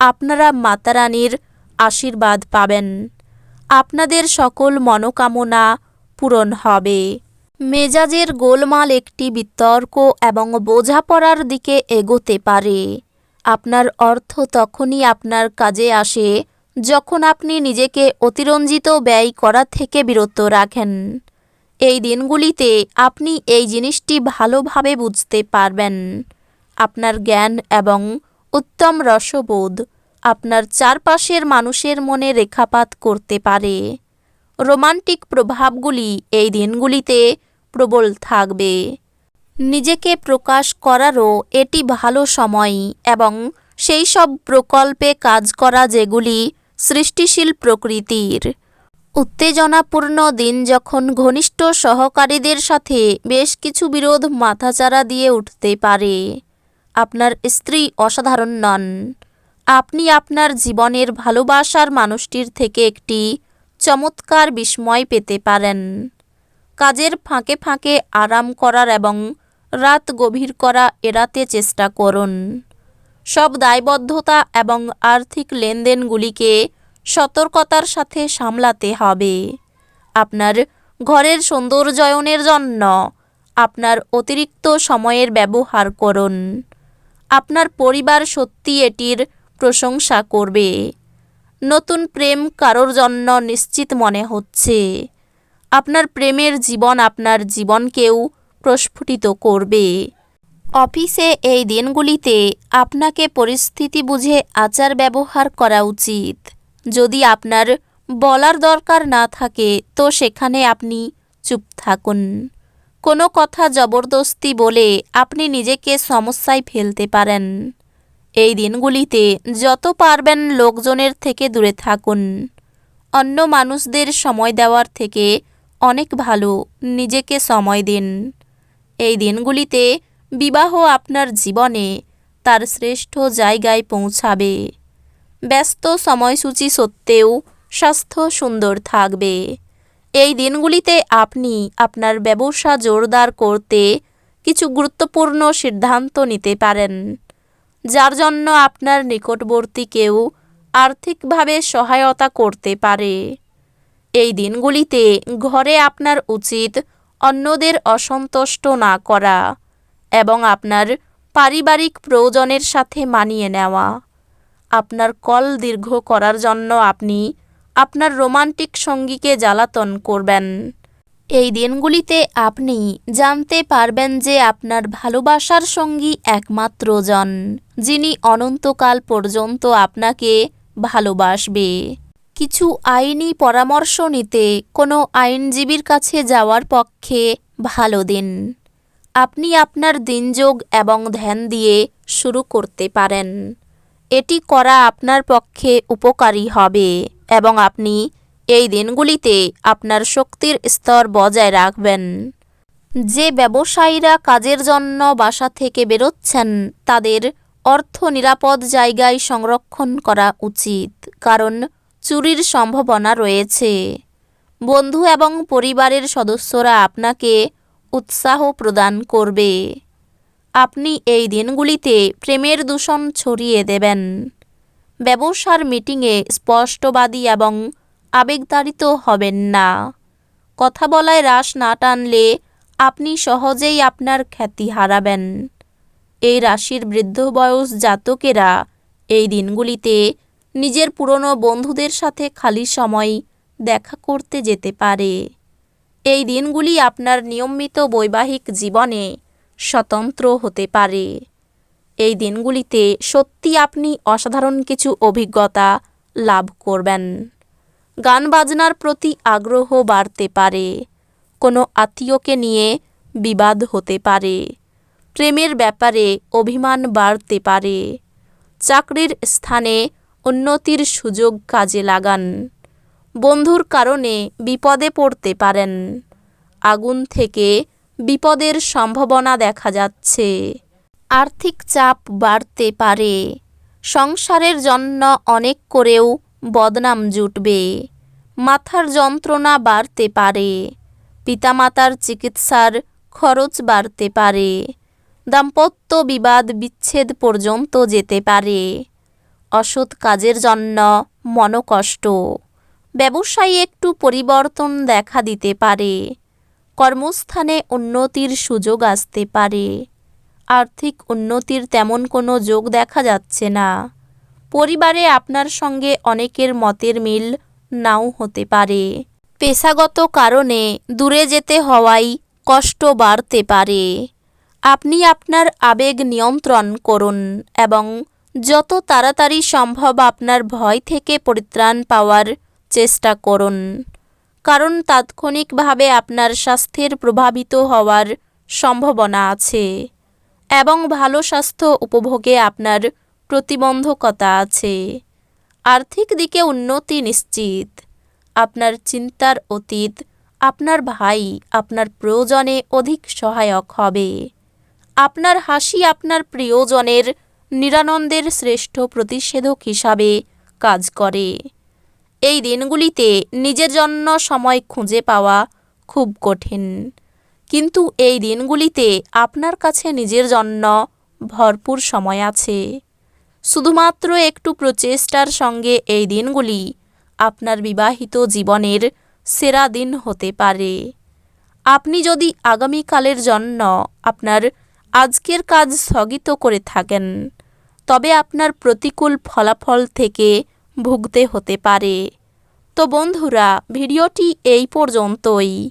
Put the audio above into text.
আপনারা মাতারানীর আশীর্বাদ পাবেন। আপনাদের সকল মনোকামনা পূরণ হবে। মেজাজের গোলমাল একটি বিতর্ক এবং বোঝাপড়ার দিকে এগোতে পারে। আপনার অর্থ তখনই আপনার কাজে আসে যখন আপনি নিজেকে অতিরঞ্জিত ব্যয় করা থেকে বিরত রাখেন। এই দিনগুলিতে আপনি এই জিনিসটি ভালোভাবে বুঝতে পারবেন। আপনার জ্ঞান এবং উত্তম রসবোধ আপনার চারপাশের মানুষের মনে রেখাপাত করতে পারে। রোমান্টিক প্রভাবগুলি এই দিনগুলিতে প্রবল থাকবে। নিজেকে প্রকাশ করারও এটি ভালো সময় এবং সেই সব প্রকল্পে কাজ করা যেগুলি সৃষ্টিশীল প্রকৃতির। উত্তেজনাপূর্ণ দিন যখন ঘনিষ্ঠ সহকারীদের সাথে বেশ কিছু বিরোধ মাথাচাড়া দিয়ে উঠতে পারে। আপনার স্ত্রী অসাধারণ নন। আপনি আপনার জীবনের ভালোবাসার মানুষটির থেকে একটি চমৎকার বিস্ময় পেতে পারেন। কাজের ফাঁকে ফাঁকে আরাম করার এবং রাত গভীর করা এড়াতে চেষ্টা করুন। সব দায়বদ্ধতা এবং আর্থিক লেনদেনগুলিকে সতর্কতার সাথে সামলাতে হবে। আপনার ঘরের সৌন্দর্যায়নের জন্য আপনার অতিরিক্ত সময়ের ব্যবহার করুন। আপনার পরিবার সত্যি এটির প্রশংসা করবে। নতুন প্রেম কারোর জন্য নিশ্চিত মনে হচ্ছে। আপনার প্রেমের জীবন আপনার জীবনকেও প্রস্ফুটিত করবে। অফিসে এই দিনগুলিতে আপনাকে পরিস্থিতি বুঝে আচার ব্যবহার করা উচিত। যদি আপনার বলার দরকার না থাকে, তো সেখানে আপনি চুপ থাকুন। কোনো কথা জবরদস্তি বলে আপনি নিজেকে সমস্যায় ফেলতে পারেন। এই দিনগুলিতে যত পারবেন লোকজনের থেকে দূরে থাকুন। অন্য মানুষদের সময় দেওয়ার থেকে অনেক ভালো নিজেকে সময় দিন। এই দিনগুলিতে বিবাহ আপনার জীবনে তার শ্রেষ্ঠ জায়গায় পৌঁছাবে। ব্যস্ত সময়সূচি সত্ত্বেও স্বাস্থ্য সুন্দর থাকবে। এই দিনগুলিতে আপনি আপনার ব্যবসা জোরদার করতে কিছু গুরুত্বপূর্ণ সিদ্ধান্ত নিতে পারেন, যার জন্য আপনার নিকটবর্তী কেউ আর্থিকভাবে সহায়তা করতে পারে। এই দিনগুলিতে ঘরে আপনার উচিত অন্যদের অসন্তুষ্ট না করা এবং আপনার পারিবারিক প্রয়োজনের সাথে মানিয়ে নেওয়া। আপনার কল দীর্ঘ করার জন্য আপনি আপনার রোমান্টিক সঙ্গীকে জ্বালাতন করবেন। এই দিনগুলিতে আপনি জানতে পারবেন যে আপনার ভালোবাসার সঙ্গী একমাত্র জন, যিনি অনন্তকাল পর্যন্ত আপনাকে ভালোবাসবে। কিছু আইনি পরামর্শ নিতে কোনো আইনজীবীর কাছে যাওয়ার পক্ষে ভালো দিন। আপনি আপনার দিনযোগ এবং ধ্যান দিয়ে শুরু করতে পারেন। এটি করা আপনার পক্ষে উপকারী হবে। এবং আপনি এই দিনগুলিতে আপনার শক্তির স্তর বজায় রাখবেন। যে ব্যবসায়ীরা কাজের জন্য বাসা থেকে বেরোচ্ছেন, তাদের অর্থ নিরাপদ জায়গায় সংরক্ষণ করা উচিত, কারণ চুরির সম্ভাবনা রয়েছে। বন্ধু এবং পরিবারের সদস্যরা আপনাকে উৎসাহ প্রদান করবে। আপনি এই দিনগুলিতে প্রেমের দূষণ ছড়িয়ে দেবেন। ব্যবসার মিটিংয়ে স্পষ্টবাদী এবং আবেগতাড়িত হবেন না। কথা বলায় রাশ না টানলে আপনি সহজেই আপনার খ্যাতি হারাবেন। এই রাশির বৃদ্ধ বয়স জাতকেরা এই দিনগুলিতে নিজের পুরনো বন্ধুদের সাথে খালি সময় দেখা করতে যেতে পারে। এই দিনগুলি আপনার নিয়মিত বৈবাহিক জীবনে স্বতন্ত্র হতে পারে। এই দিনগুলিতে সত্যি আপনি অসাধারণ কিছু অভিজ্ঞতা লাভ করবেন। গান বাজনার প্রতি আগ্রহ বাড়তে পারে, কোনো আত্মীয়কে নিয়ে বিবাদ হতে পারে, প্রেমের ব্যাপারে অভিমান বাড়তে পারে, চাকরির স্থানে উন্নতির সুযোগ কাজে লাগান, বন্ধুর কারণে বিপদে পড়তে পারেন, আগুন থেকে বিপদের সম্ভাবনা দেখা যাচ্ছে। আর্থিক চাপ বাড়তে পারে। সংসারের জন্য অনেক করেও বদনাম জুটবে। মাথার যন্ত্রণা বাড়তে পারে। পিতামাতার চিকিৎসার খরচ বাড়তে পারে। দাম্পত্য বিবাদ বিচ্ছেদ পর্যন্ত যেতে পারে। অসৎ কাজের জন্য মনকষ্ট। ব্যবসায়ী একটু পরিবর্তন দেখা দিতে পারে। কর্মস্থানে উন্নতির সুযোগ আসতে পারে। আর্থিক উন্নতির তেমন কোনো যোগ দেখা যাচ্ছে না। পরিবারে আপনার সঙ্গে অনেকের মতের মিল নাও হতে পারে। পেশাগত কারণে দূরে যেতে হওয়াই কষ্ট বাড়তে পারে। আপনি আপনার আবেগ নিয়ন্ত্রণ করুন এবং যত তাড়াতাড়ি সম্ভব আপনার ভয় থেকে পরিত্রাণ পাওয়ার চেষ্টা করুন। কারণ তাৎক্ষণিকভাবে আপনার স্বাস্থ্যের প্রভাবিত হওয়ার সম্ভাবনা আছে। এবং ভালো স্বাস্থ্য উপভোগে আপনার প্রতিবন্ধকতা আছে। আর্থিক দিকে উন্নতি নিশ্চিত। আপনার চিন্তার অতীত, আপনার ভাই, আপনার প্রয়োজনে অধিক সহায়ক হবে। আপনার হাসি আপনার প্রিয়জনের, নিরানন্দের শ্রেষ্ঠ প্রতিষেধক হিসাবে কাজ করে। এই দিনগুলিতে নিজের জন্য সময় খুঁজে পাওয়া খুব কঠিন। কিন্তু এই দিনগুলিতে আপনার কাছে নিজের জন্য ভরপুর সময় আছে। শুধুমাত্র একটু প্রচেষ্টার সঙ্গে এই দিনগুলি আপনার বিবাহিত জীবনের সেরা দিন হতে পারে। আপনি যদি আগামীকালের জন্য আপনার আজকের কাজ স্থগিত করে থাকেন, তবে আপনার প্রতিকূল ফলাফল থেকে ভুগতে হতে পারে। তো বন্ধুরা, ভিডিওটি এই পর্যন্তই।